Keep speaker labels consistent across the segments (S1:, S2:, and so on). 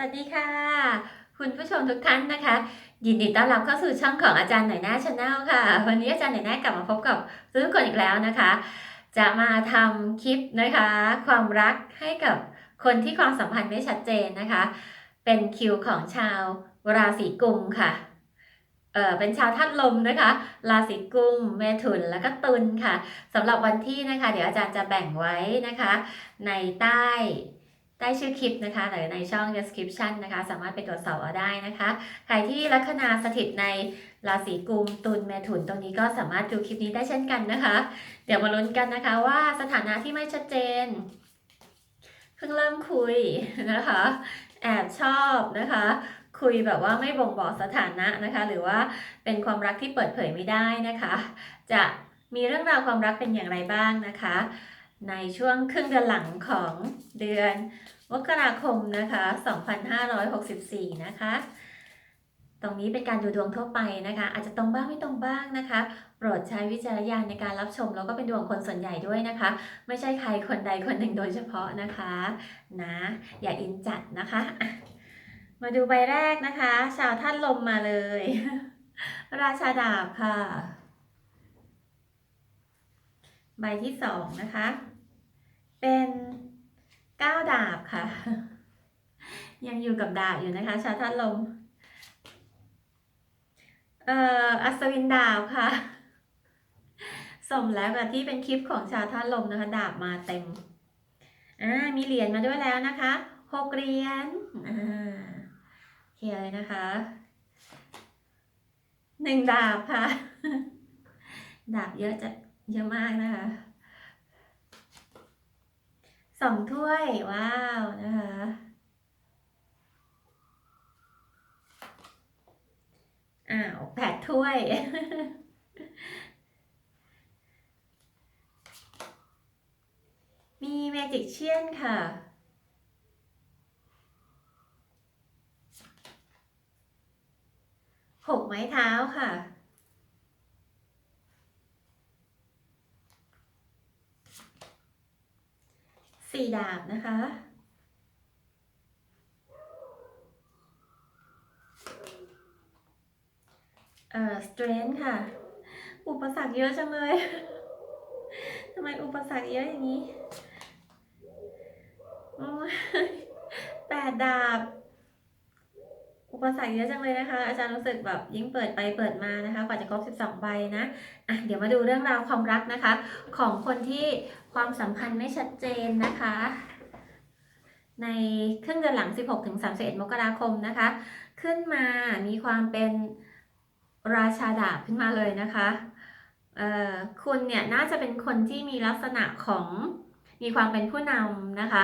S1: สวัสดีค่ะ คุณผู้ชมทุกท่านนะคะ ยินดีต้อนรับเข้าสู่ช่องของอาจารย์หน่อยหน้าชาแนลค่ะ วันนี้อาจารย์หน่อยหน้ากลับมาพบกับทุกคนอีกแล้วนะคะ จะมาทำคลิปนะคะ ความรักให้กับคนที่ความสัมพันธ์ไม่ชัดเจนนะคะ เป็นคิวของชาวราศีกุมค่ะเออเป็นชาวธาตุลมนะคะ ราศีกุม เมถุน แล้วก็ตุลค่ะสำหรับวันที่นะคะ เดี๋ยวอาจารย์จะแบ่งไว้นะคะ ในใต้ ใต้ชื่อคลิปนะคะหรือในช่อง description นะคะ สามารถไปตรวจสอบเอาได้นะคะ ใครที่ลัคนาสถิตในราศีกุมตุลเมถุนตรงนี้ก็สามารถดูคลิปนี้ได้เช่นกันนะคะ เดี๋ยวมาลุ้นกันนะคะว่าสถานะที่ไม่ชัดเจนเพิ่งเริ่มคุยนะคะ แอบชอบนะคะ คุยแบบว่าไม่บ่งบอกสถานะนะคะ หรือว่าเป็นความรักที่เปิดเผยไม่ได้นะคะ จะมีเรื่องราวความรักเป็นอย่างไรบ้างนะคะ ในช่วงครึ่งเดือนหลังของเดือนมกราคมนะคะ 2564 นะคะ ตรงนี้เป็นการดูดวงทั่วไปนะคะ อาจจะตรงบ้างไม่ตรงบ้างนะคะ โปรดใช้วิจารณญาณในการรับชม แล้วก็เป็นดวงคนส่วนใหญ่ด้วยนะคะ ไม่ใช่ใครคนใดคนหนึ่งโดยเฉพาะนะคะ นะ อย่าอินจัดนะคะอะมาดูใบแรกนะคะ ชาวท่านลมมาเลย ราชาดาบค่ะ ใบที่สองนะคะ เป็นเก้าดาบค่ะ ยังอยู่กับดาบอยู่นะคะ ชาท่านลม เอ่อ อัศวินดาบค่ะ สมแล้วกับที่เป็นคลิปของชาท่านลมนะคะ ดาบมาเต็ม อ่า มีเหรียญมาด้วยแล้วนะคะหกเหรียญ อ่าเคลียร์เลยนะคะหนึ่งดาบค่ะ ดาบเยอะจะ เยอะมากนะคะสองถ้วย ว้าวนะคะอ้าวแปดถ้วย มีเมจิกเชียนค่ะหกไม้เท้าค่ะ สี่ดาบนะคะเอ่อ strength ค่ะ อุปสรรคเยอะจังเลย ทำไมอุปสรรคเยอะอย่างนี้แปดดาบ อุปสรรคเยอะจังเลยนะคะ อาจารย์รู้สึกแบบยิ่งเปิดไปเปิดมานะคะ กว่าจะครบ 12 ใบนะอะเดี๋ยวมาดูเรื่องราวความรักนะคะ ของคนที่ ความสัมพันธ์ไม่ชัดเจนนะคะ ในครึ่งเดือนหลัง 16ถึง31 มกราคมนะคะ ขึ้นมามีความเป็นราชาดาบขึ้นมาเลยนะคะคุณเนี่ยน่าจะเป็นคนที่มีลักษณะของมีความเป็นผู้นำนะคะ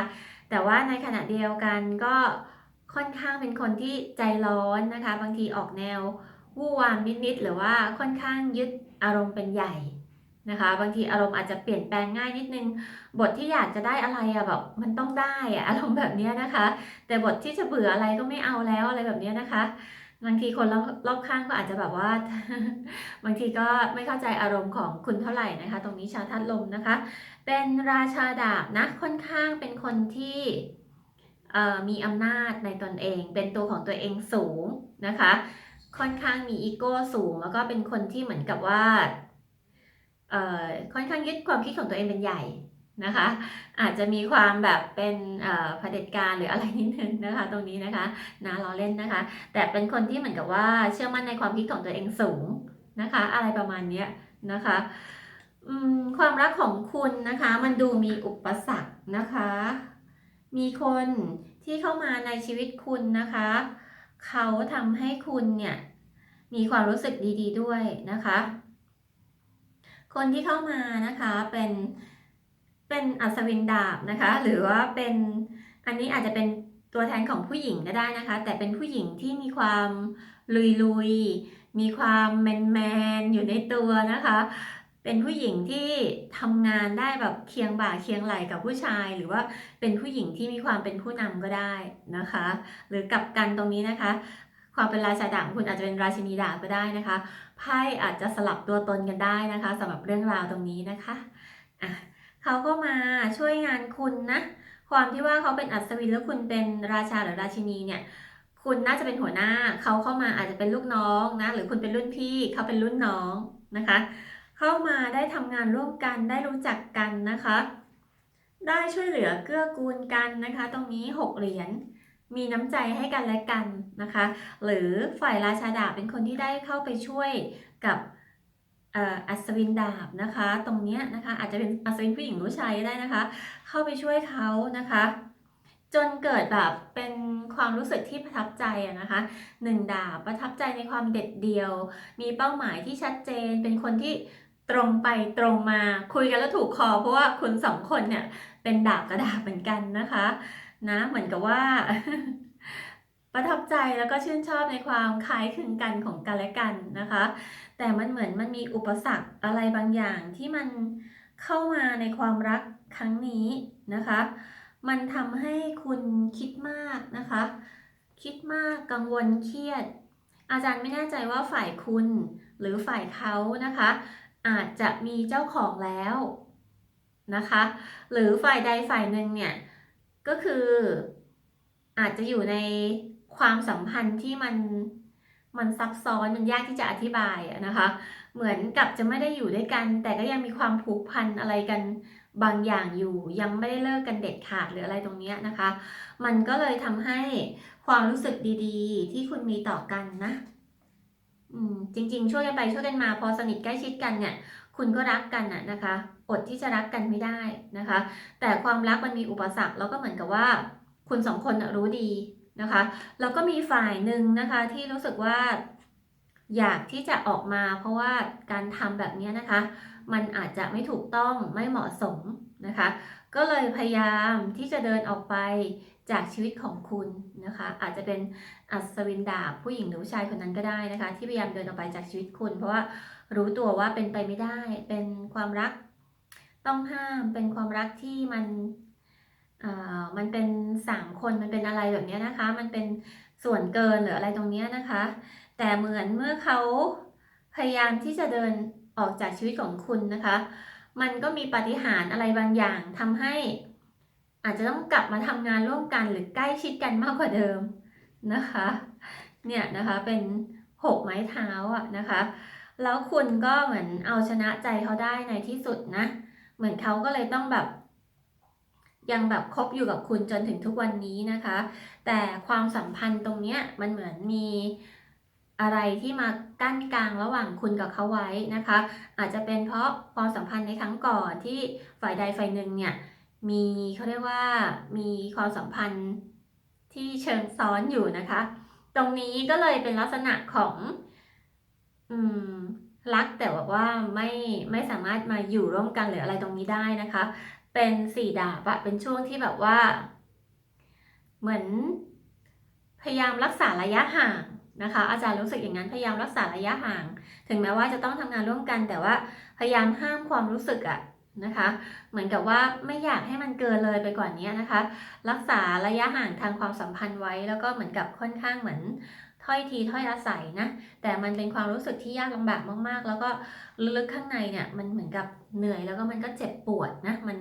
S1: แต่ว่าในขณะเดียวกันก็ค่อนข้างเป็นคนที่ใจร้อนนะคะ บางทีออกแนววู่วามนิดๆหรือว่าค่อนข้างยึดอารมณ์เป็นใหญ่ นะคะบางทีอารมณ์อาจจะเปลี่ยนแปลงง่ายนิดนึง บทที่อยากจะได้อะไรอะแบบมันต้องได้อะอารมณ์แบบนี้นะคะ แต่บทที่จะเบื่ออะไรก็ไม่เอาแล้วอะไรแบบนี้นะคะ บางทีคนรอบข้างก็อาจจะแบบว่า บางทีก็ไม่เข้าใจอารมณ์ของคุณเท่าไหร่นะคะ ตรงนี้ชาวธาตุลมนะคะ เป็นราชาดาบนะค่อนข้างเป็นคนที่มีอำนาจในตนเอง เป็นตัวของตัวเองสูงนะคะ ค่อนข้างมีอีโก้สูง แล้วก็เป็นคนที่เหมือนกับว่า ค่อนข้างยึดความคิดของตัวเองเป็นใหญ่นะคะ อาจจะมีความแบบเป็นเอ่อเผด็จการหรืออะไรนิดนึงนะคะ ตรงนี้นะคะนะล้อเล่นนะคะ แต่เป็นคนที่เหมือนกับว่าเชื่อมั่นในความคิดของตัวเองสูงนะคะ อะไรประมาณนี้นะคะความรักของคุณนะคะ มันดูมีอุปสรรคนะคะ มีคนที่เข้ามาในชีวิตคุณนะคะ เขาทำให้คุณเนี่ยมีความรู้สึกดี ๆด้วยนะคะ คนที่เข้ามานะคะเป็นเป็นอัศวินดาบนะคะ หรือว่าเป็นอันนี้อาจจะเป็นตัวแทนของผู้หญิงก็ได้นะคะ แต่เป็นผู้หญิงที่มีความลุยๆมีความแมนๆอยู่ในตัวนะคะ เป็นผู้หญิงที่ทำงานได้แบบเคียงบ่าเคียงไหล่กับผู้ชาย หรือว่าเป็นผู้หญิงที่มีความเป็นผู้นำก็ได้นะคะ หรือกลับกันตรงนี้นะคะ ความเป็นราชาด่างคุณอาจจะเป็นราชินีด่าบก็ได้นะคะไพ่อาจจะสลับตัวตนกันได้นะคะสำหรับเรื่องราวตรงนี้นะคะอะเขาก็มาช่วยงานคุณนะความที่ว่าเขาเป็นอัศวินแล้วคุณเป็นราชาหรือราชินีเนี่ยคุณน่าจะเป็นหัวหน้าเขาเข้ามาอาจจะเป็นลูกน้องนะหรือคุณเป็นรุ่นพี่เขาเป็นรุ่นน้องนะคะ เข้ามาได้ทำงานร่วมกันได้รู้จักกันนะคะ ได้ช่วยเหลือเกื้อกูลกันนะคะ ตรงนี้หกเหรียญ มีน้ำใจให้กันและกันนะคะ หรือฝ่ายราชาดาบเป็นคนที่ได้เข้าไปช่วยกับอัศวินดาบนะคะ ตรงเนี้ยนะคะอาจจะเป็นอัศวินผู้หญิงหรือผู้ชายก็ได้นะคะ เข้าไปช่วยเขานะคะ จนเกิดแบบเป็นความรู้สึกที่ประทับใจนะคะหนึ่งดาบประทับใจในความเด็ดเดี่ยว มีเป้าหมายที่ชัดเจนเป็นคนที่ตรงไปตรงมาคุยกันแล้วถูกคอ เพราะว่าคุณสองคนเนี่ยเป็นดาบกระดาบเหมือนกันนะคะ นะเหมือนกับว่า ประทับใจแล้วก็ชื่นชอบในความคล้ายคลึงกันของกันและกันนะคะ แต่มันเหมือนมันมีอุปสรรคอะไรบางอย่างที่มันเข้ามาในความรักครั้งนี้นะคะ มันทำให้คุณคิดมากนะคะ คิดมากกังวลเครียด อาจารย์ไม่แน่ใจว่าฝ่ายคุณหรือฝ่ายเขานะคะ อาจจะมีเจ้าของแล้วนะคะ หรือฝ่ายใดฝ่ายหนึ่งเนี่ย ก็คือ อาจจะอยู่ในความสัมพันธ์ที่มันมันซับซ้อนมันยากที่จะอธิบายนะคะ เหมือนกับจะไม่ได้อยู่ด้วยกัน แต่ก็ยังมีความผูกพันอะไรกันบางอย่างอยู่ ยังไม่ได้เลิกกันเด็ดขาดหรืออะไรตรงเนี้ยนะคะ มันก็เลยทำให้ความรู้สึกดีๆ ที่คุณมีต่อกันนะอืมจริง ๆ ช่วยกันไปช่วยกันมาพอสนิทใกล้ชิดกันเนี่ย คุณก็รักกันน่ะนะคะ อดที่จะรักกันไม่ได้นะคะ แต่ความรักมันมีอุปสรรคแล้วก็เหมือนกับว่าคุณสองคนรู้ดีนะคะแล้วก็มีฝ่ายหนึ่งนะคะที่รู้สึกว่าอยากที่จะออกมา เพราะว่าการทำแบบนี้นะคะ มันอาจจะไม่ถูกต้องไม่เหมาะสมนะคะ ก็เลยพยายามที่จะเดินออกไปจากชีวิตของคุณนะคะ อาจจะเป็นอัศวินดาบผู้หญิงหรือผู้ชายคนนั้นก็ได้นะคะ ที่พยายามเดินออกไปจากชีวิตคุณ เพราะว่ารู้ตัวว่าเป็นไปไม่ได้เป็นความรัก ต้องห้ามเป็นความรักที่มันอ่อมันเป็นสามคนมันเป็นอะไรแบบนี้นะคะ มันเป็นส่วนเกินหรืออะไรตรงนี้นะคะ แต่เหมือนเมื่อเขาพยายามที่จะเดินออกจากชีวิตของคุณนะคะ มันก็มีปฏิหารอะไรบางอย่างทำให้ อาจจะต้องกลับมาทำงานร่วมกันหรือใกล้ชิดกันมากกว่าเดิมนะคะ เนี่ยนะคะเป็นหกไม้เท้าอะนะคะ แล้วคุณก็เหมือนเอาชนะใจเขาได้ในที่สุดนะ เหมือนเขาก็เลยต้องแบบยังแบบคบอยู่กับคุณจนถึงทุกวันนี้นะคะ แต่ความสัมพันธ์ตรงเนี้ยมันเหมือนมีอะไรที่มากั้นกลางระหว่างคุณกับเขาไว้นะคะ อาจจะเป็นเพราะความสัมพันธ์ในครั้งก่อนที่ฝ่ายใดฝ่ายหนึ่งเนี่ยมีเขาเรียกว่ามีความสัมพันธ์ที่เชิงซ้อนอยู่นะคะ ตรงนี้ก็เลยเป็นลักษณะของอืม รักแต่ว่าว่าไม่ไม่สามารถมาอยู่ร่วมกันหรืออะไรตรงนี้ได้นะคะ เป็นสี่ดาบอะเป็นช่วงที่แบบว่า เหมือนพยายามรักษาระยะห่างนะคะ อาจารย์รู้สึกอย่างนั้นพยายามรักษาระยะห่าง ถึงแม้ว่าจะต้องทำงานร่วมกัน แต่ว่าพยายามห้ามความรู้สึกอะนะคะ เหมือนกับว่าไม่อยากให้มันเกินเลยไปกว่านี้นะคะ รักษาระยะห่างทางความสัมพันธ์ไว้แล้วก็เหมือนกับค่อนข้างเหมือน ถ้อยทีถ้อยอาศัยนะ แต่มันเป็นความรู้สึกที่ยากลำบากมากๆ แล้วก็ลึกๆข้างในเนี่ยมันเหมือนกับเหนื่อยแล้วก็มันก็เจ็บปวดนะมัน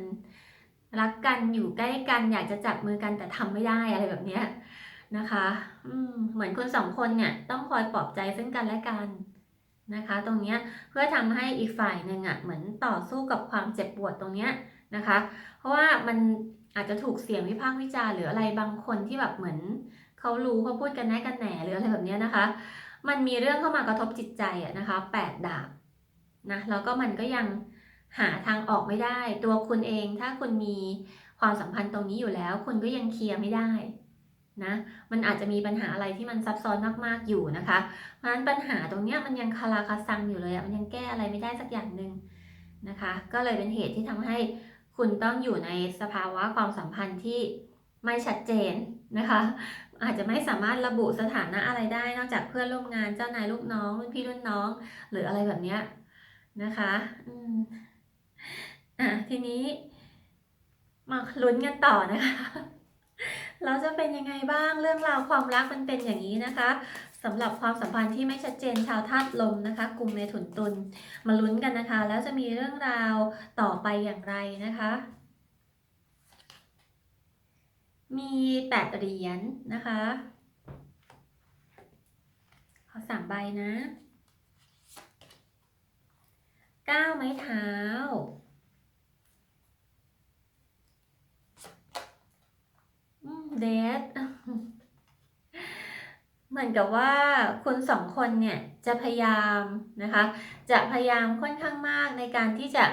S1: รักกันอยู่ใกล้กันอยากจะจับมือกันแต่ทำไม่ได้อะไรแบบเนี้ยนะคะอืเหมือนคนสองคนเนี่ยต้องคอยปลอบใจซึ่งกันและกันนะคะ ตรงเนี้ยเพื่อทำให้อีกฝ่ายหนึ่งอะเหมือนต่อสู้กับความเจ็บปวดตรงเนี้ยนะคะ เพราะว่ามันอาจจะถูกเสียงวิพากษ์วิจารณ์หรืออะไรบางคนที่แบบเหมือน เขารู้เขาพูดกันแน่กันแหน่หรืออะไรแบบนี้นะคะ มันมีเรื่องเข้ามากระทบจิตใจอะนะคะแปดดาบนะแล้วก็มันก็ยังหาทางออกไม่ได้ ตัวคุณเองถ้าคุณมีความสัมพันธ์ตรงนี้อยู่แล้ว คุณก็ยังเคลียร์ไม่ได้นะมันอาจจะมีปัญหาอะไรที่มันซับซ้อนมากๆอยู่นะคะ เพราะฉะนั้นปัญหาตรงเนี้ยมันยังคาราคาซังอยู่เลยอะมันยังแก้อะไรไม่ได้สักอย่างหนึ่งนะคะ ก็เลยเป็นเหตุที่ทำให้คุณต้องอยู่ในสภาวะความสัมพันธ์ที่ไม่ชัดเจนนะคะ อาจจะไม่สามารถระบุสถานะอะไรได้ นอกจากเพื่อนร่วมงานเจ้านายลูกน้องรุ่นพี่รุ่นน้อง หรืออะไรแบบเนี้ยนะคะอืมอะทีนี้มาลุ้นกันต่อนะคะ เราจะเป็นยังไงบ้างเรื่องราวความรักมันเป็นอย่างนี้นะคะสำหรับความสัมพันธ์ที่ไม่ชัดเจนชาวธาตุลมนะคะ กลุ่มเมถุนตุลมาลุ้นกันนะคะ แล้วจะมีเรื่องราวต่อไปอย่างไรนะคะ มีแปดเหรียญนะคะ ขอสามใบนะเก้าไม้เท้าอืมเดทเหมือนกับว่าคุณสองคนเนี่ยจะพยายามนะคะ จะพยายามค่อนข้างมากในการที่จะ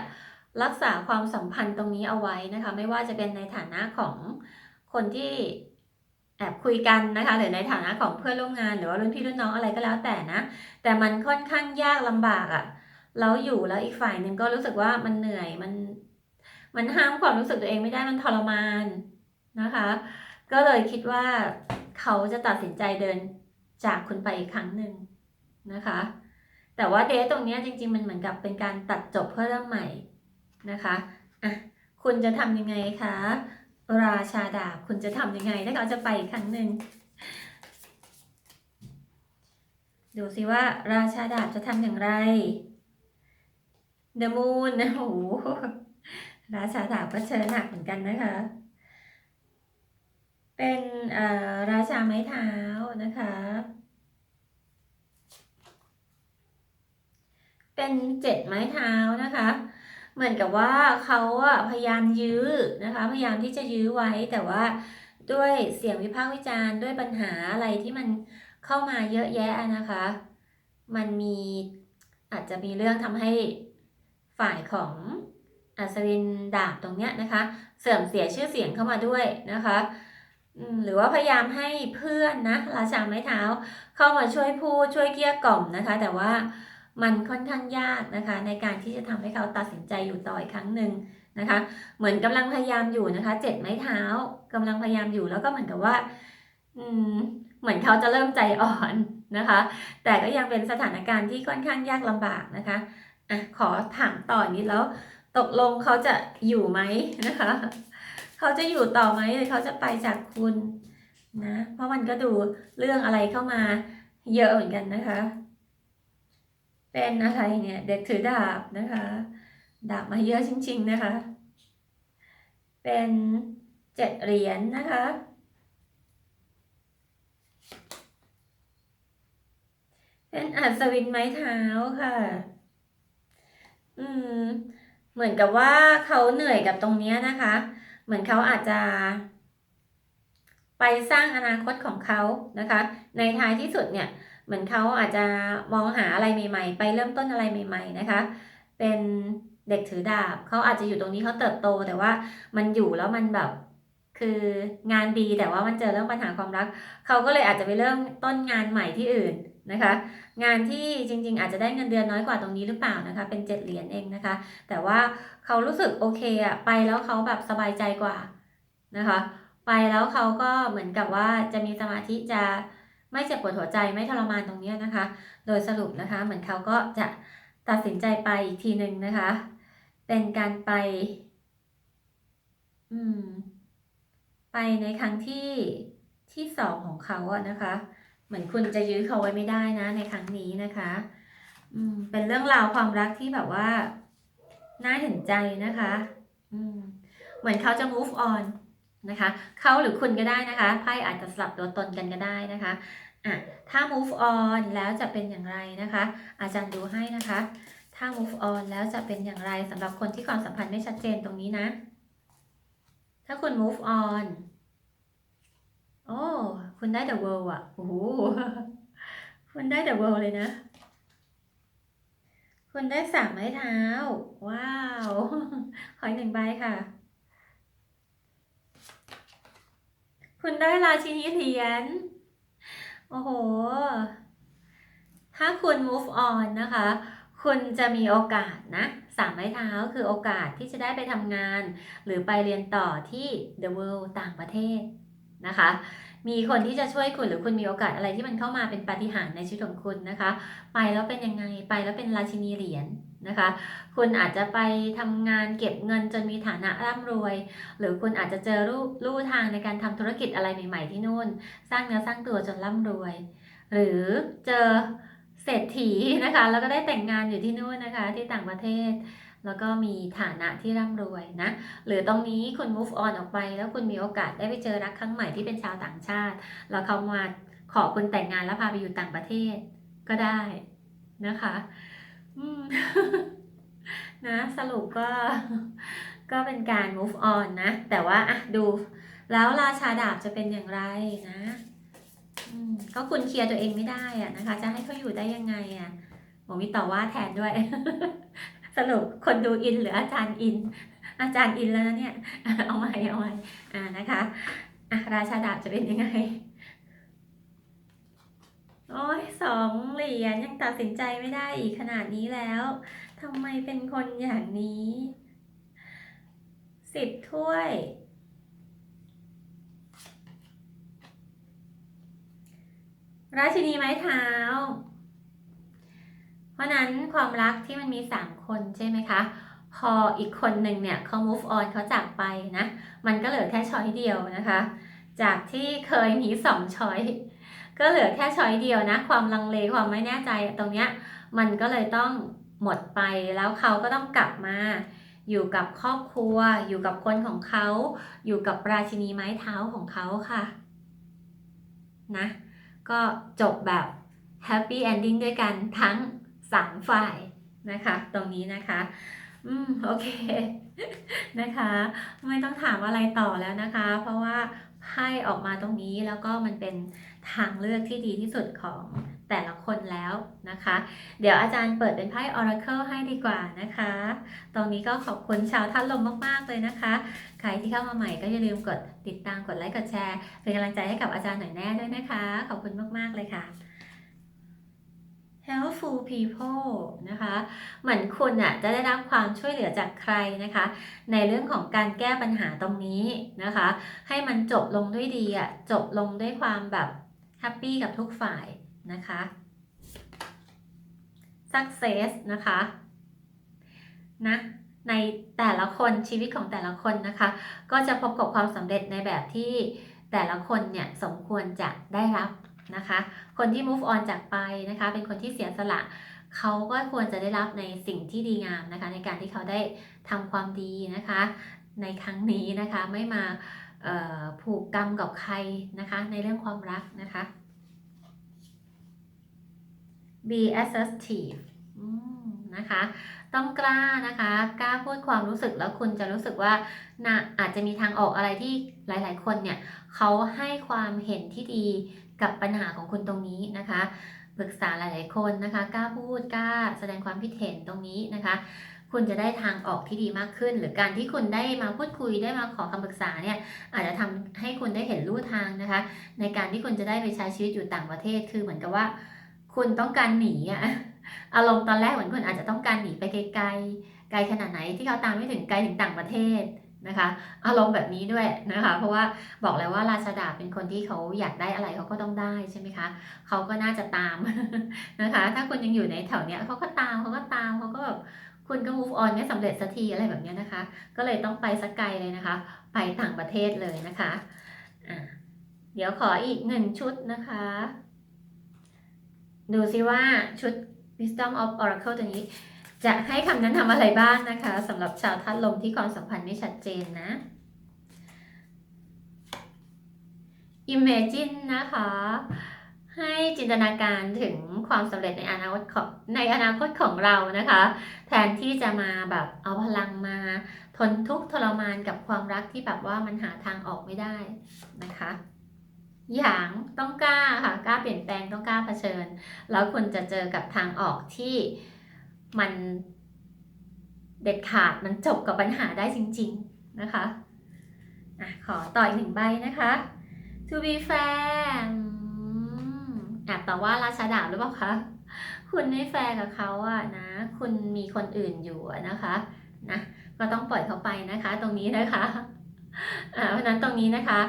S1: รักษาความสัมพันธ์ตรงนี้เอาไว้นะคะ ไม่ว่าจะเป็นในฐานะของ คนที่แอบคุยกันนะคะหรือในฐานะของเพื่อนร่วมงานหรือว่ารุ่นพี่รุ่นน้องอะไรก็แล้วแต่นะ แต่มันค่อนข้างยากลำบากอะ่ะแล้วอยู่แล้วอีกฝ่ายหนึ่งก็รู้สึกว่ามันเหนื่อยมันมันห้ามความรู้สึกตัวเองไม่ได้มันทรมานนะคะ ก็เลยคิดว่าเขาจะตัดสินใจเดินจากคุณไปอีกครั้งหนึ่งนะคะ แต่ว่าเดทตรงนี้จริง ๆ มันเหมือนกับเป็นการตัดจบเพื่อเริ่มใหม่นะคะอะคุณจะทำยังไงคะ ราชาดาบคุณจะทำยังไงถ้าเขาจะไปอีกครั้งหนึ่งดูสิว่าราชาดาบจะทำอย่างไร The Moon นะโอ้ราชาดาบก็เชิญหนักเหมือนกันนะคะ เป็นเอ่อราชาไม้เท้านะคะ เป็นเจ็ดไม้เท้านะคะ เหมือนกับว่าเขาอะพยายามยื้อนะคะ พยายามที่จะยื้อไว้แต่ว่าด้วยเสียงวิพากษ์วิจารณ์ด้วยปัญหาอะไรที่มันเข้ามาเยอะแยะนะคะ มันมีอาจจะมีเรื่องทำให้ฝ่ายของอัศวินดาบตรงเนี้ยนะคะ เสื่อมเสียชื่อเสียงเข้ามาด้วยนะคะหรือว่าพยายามให้เพื่อนนะราชาไม้เท้าเข้ามาช่วยพูดช่วยเกลี้ยกล่อมนะคะ แต่ว่า มันค่อนข้างยากนะคะ ในการที่จะทำให้เขาตัดสินใจอยู่ต่ออีกครั้งหนึ่งนะคะ เหมือนกำลังพยายามอยู่นะคะเจ็ดไม้เท้ากำลังพยายามอยู่แล้วก็เหมือนกับว่า อืมเหมือนเขาจะเริ่มใจอ่อนนะคะ แต่ก็ยังเป็นสถานการณ์ที่ค่อนข้างยากลำบากนะคะอะขอถามต่อนิดแล้วตกลงเขาจะอยู่ไหมนะคะ เขาจะอยู่ต่อไหมหรือเขาจะไปจากคุณนะ เพราะมันก็ดูเรื่องอะไรเข้ามาเยอะเหมือนกันนะคะ เป็นอะไรเนี่ยเด็กถือดาบนะคะ ดาบมาเยอะจริง ๆนะคะ เป็นเจ็ดเหรียญนะคะ เป็นอัศวินไม้เท้าค่ะ อืม เหมือนกับว่าเขาเหนื่อยกับตรงเนี้ยนะคะ เหมือนเขาอาจจะไปสร้างอนาคตของเขานะคะ ในท้ายที่สุดเนี่ย เหมือนเขาอาจจะมองหาอะไรใหม่ ๆ ไปเริ่มต้นอะไรใหม่ ๆนะคะ เป็นเด็กถือดาบเขาอาจจะอยู่ตรงนี้เขาเติบโต แต่ว่ามันอยู่แล้วมันแบบคืองานดีแต่ว่ามันเจอเรื่องปัญหาความรักเขาก็เลยอาจจะไปเริ่มต้นงานใหม่ที่อื่นนะคะ งานที่จริง ๆ อาจจะได้เงินเดือนน้อยกว่าตรงนี้หรือเปล่านะคะ เป็นเจ็ดเหรียญเองนะคะ แต่ว่าเขารู้สึกโอเคอะไปแล้วเขาแบบสบายใจกว่านะคะ ไปแล้วเขาก็เหมือนกับว่าจะมีสมาธิจะ ไม่เจ็บปวดหัวใจไม่ทรมานตรงนี้นะคะ โดยสรุปนะคะ เหมือนเขาก็จะตัดสินใจไปอีกทีหนึ่งนะคะ เป็นการไป อืม ไปในครั้งที่ที่สองของเขาอะนะคะ เหมือนคุณจะยื้อเขาไว้ไม่ได้นะ ในครั้งนี้นะคะ อืม เป็นเรื่องราวความรักที่แบบว่า น่าเห็นใจนะคะ อืม เหมือนเขาจะ move on นะคะเขาหรือคุณก็ได้นะคะไพ่อาจจะสลับตัวตนกันก็ได้นะคะอะถ้า move on แล้วจะเป็นอย่างไรนะคะ อาจารย์ดูให้นะคะ ถ้า move on แล้วจะเป็นอย่างไรสำหรับคนที่ความสัมพันธ์ไม่ชัดเจนตรงนี้นะ ถ้าคุณ move on โอ้คุณได้ the world อะโอ้โหคุณได้ the world เลยนะ คุณได้สามไม้เท้า ว้าว ขออีกหนึ่งใบค่ะ คุณได้ราชินีเหรียญ โอ้โห ถ้าคุณ move on นะคะ คุณจะมีโอกาสนะ สามไม้เท้าคือโอกาสที่จะได้ไปทำงาน หรือไปเรียนต่อที่ the world ต่างประเทศนะคะ มีคนที่จะช่วยคุณหรือคุณมีโอกาสอะไรที่มันเข้ามาเป็นปาฏิหาริย์ในชีวิตของคุณนะคะ ไปแล้วเป็นยังไง ไปแล้วเป็นราชินีเหรียญ นะคะ คุณอาจจะไปทำงานเก็บเงินจนมีฐานะร่ำรวย หรือคุณอาจจะเจอรูลู่ทางในการทำธุรกิจอะไรใหม่ๆที่นู่น สร้างเนื้อสร้างตัวจนร่ำรวย หรือเจอเศรษฐีนะคะ แล้วก็ได้แต่งงานอยู่ที่นู่นนะคะ ที่ต่างประเทศ แล้วก็มีฐานะที่ร่ำรวยนะ หรือตรงนี้คุณ move on ออกไป แล้วคุณมีโอกาสได้ไปเจอรักครั้งใหม่ที่เป็นชาวต่างชาติ แล้วเขามาขอคุณแต่งงานแล้วพาไปอยู่ต่างประเทศก็ได้นะคะ นะสรุปก็ ก็เป็นการ move on นะ แต่ว่าอะดู แล้วราชาดาบจะเป็นอย่างไรนะก็คุณเคลียร์ตัวเองไม่ได้อะนะคะ จะให้เขาอยู่ได้ยังไงอะผมมีต่อว่าแทนด้วย สรุปคนดูอินหรืออาจารย์อิน อาจารย์อินแล้วเนี่ย เอาใหม่เอาใหม่อ่านะคะอะราชาดาบจะเป็นยังไง โอ้ยสองเหรียญยังตัดสินใจไม่ได้อีกขนาดนี้แล้วทำไมเป็นคนอย่างนี้สิบถ้วยราชินีไม้เท้า เพราะนั้นความรักที่มันมีสามคนใช่ไหมคะ พออีกคนหนึ่งเนี่ยเขา move on เขาจากไปนะ มันก็เหลือแค่ช้อยเดียวนะคะ จากที่เคยมีสองช้อย ก็เหลือแค่ช้อยเดียวนะ ความลังเลความไม่แน่ใจตรงเนี้ยมันก็เลยต้องหมดไปแล้วเขาก็ต้องกลับมา อยู่กับครอบครัว อยู่กับคนของเขา อยู่กับราชินีไม้เท้าของเขาค่ะนะก็จบแบบแฮปปี้เอนดิ้งด้วยกันทั้งสามฝ่ายนะคะ ตรงนี้นะคะ อืม โอเค นะคะ ไม่ต้องถามอะไรต่อแล้วนะคะ เพราะว่า ไพ่ออกมาตรงนี้แล้วก็มันเป็นทางเลือกที่ดีที่สุดของแต่ละคนแล้วนะคะ เดี๋ยวอาจารย์เปิดเป็นไพ่ Oracle ให้ดีกว่านะคะ ตรงนี้ก็ขอบคุณชาวท่านลมมากๆเลยนะคะ ใครที่เข้ามาใหม่ก็อย่าลืมกดติดตามกดไลค์กดแชร์ เป็นกำลังใจให้กับอาจารย์หน่อยแน่ด้วยนะคะ ขอบคุณมากๆเลยค่ะ helpful people นะคะเหมือนคุณอะจะได้รับความช่วยเหลือจากใครนะคะ ในเรื่องของการแก้ปัญหาตรงนี้นะคะ ให้มันจบลงด้วยดีอะจบลงด้วยความแบบแฮปปี้กับทุกฝ่ายนะคะ success นะคะนะในแต่ละคนชีวิตของแต่ละคนนะคะ ก็จะพบกับความสำเร็จในแบบที่แต่ละคนเนี่ยสมควรจะได้รับ นะคะ คนที่ move on จากไปนะคะ เป็นคนที่เสียสละเขาก็ควรจะได้รับในสิ่งที่ดีงามนะคะ ในการที่เขาได้ทำความดีนะคะ ในครั้งนี้นะคะไม่มาผูกกรรมกับใครนะคะ ในเรื่องความรักนะคะ be assertive นะคะ ต้องกล้านะคะ กล้าพูดความรู้สึกแล้วคุณจะรู้สึกว่านะอาจจะมีทางออกอะไรที่หลาย ๆ คนเนี่ยเขาให้ความเห็นที่ดี กับปัญหาของคุณตรงนี้นะคะปรึกษาหลาย ๆ คนนะคะกล้าพูดกล้าแสดงความคิดเห็นตรงนี้นะคะ คุณจะได้ทางออกที่ดีมากขึ้น หรือการที่คุณได้มาพูดคุยได้มาขอคำปรึกษาเนี่ยอาจจะทำให้คุณได้เห็นลู่ทางนะคะ ในการที่คุณจะได้ไปใช้ชีวิตอยู่ต่างประเทศคือเหมือนกับว่า คุณต้องการหนีอะอารมณ์ตอนแรกเหมือนคุณอาจจะต้องการหนีไปไกลๆไกลขนาดไหนที่เขาตามไม่ถึงไกลถึงต่างประเทศ นะคะอารมณ์แบบนี้ด้วยนะคะ เพราะว่าบอกแล้วว่าราชดาเป็นคนที่เขาอยากได้อะไรเขาก็ต้องได้ใช่ไหมคะเขาก็น่าจะตามนะคะ ถ้าคุณยังอยู่ในแถวเนี้ยเขาก็ตามเขาก็ตามเขาก็แบบคุณก็ move on ไม่สำเร็จสักทีอะไรแบบเนี้ยนะคะ ก็เลยต้องไปสักไกลเลยนะคะ ไปต่างประเทศเลยนะคะะเดี๋ยวขออีกหนึ่งชุดนะคะ ดูซิว่าชุด Wisdom of Oracle ตัวนี้ จะให้คำแนะนำอะไรบ้างนะคะสำหรับชาวธาตุลมที่ความสัมพันธ์ไม่ชัดเจนนะ Imagine นะคะ ให้จินตนาการถึงความสำเร็จในอนาคตของในอนาคตของเรานะคะ แทนที่จะมาแบบเอาพลังมาทนทุกข์ทรมานกับความรักที่แบบว่ามันหาทางออกไม่ได้นะคะอย่างต้องกล้าค่ะกล้าเปลี่ยนแปลงต้องกล้าเผชิญ แล้วคุณจะเจอกับทางออกที่ มันเด็ดขาดมันจบกับปัญหาได้จริง ๆ นะคะอะขอต่ออีกหนึ่งใบนะคะ to be fair อืมแอบต่อว่าราชาดาบหรือเปล่าคะ คุณไม่แฟร์กับเขาอะนะ คุณมีคนอื่นอยู่นะคะ นะ ก็ต้องปล่อยเขาไปนะคะ ตรงนี้นะคะ เพราะนั้นตรงนี้นะคะ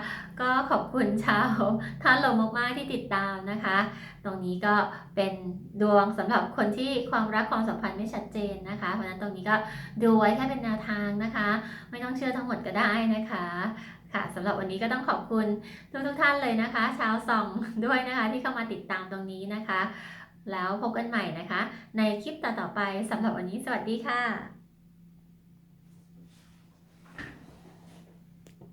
S1: ก็ขอบคุณชาวท่านลมมากๆที่ติดตามนะคะ ตรงนี้ก็เป็นดวงสำหรับคนที่ความรักความสัมพันธ์ไม่ชัดเจนนะคะ เพราะนั้นตรงนี้ก็ดูไว้แค่เป็นแนวทางนะคะ ไม่ต้องเชื่อทั้งหมดก็ได้นะคะค่ะสำหรับวันนี้ก็ต้องขอบคุณทุกทุกๆท่านเลยนะคะ ชาวส่องด้วยนะคะที่เข้ามาติดตามตรงนี้นะคะ แล้วพบกันใหม่นะคะ ในคลิปต่อๆไปสำหรับวันนี้สวัสดีค่ะ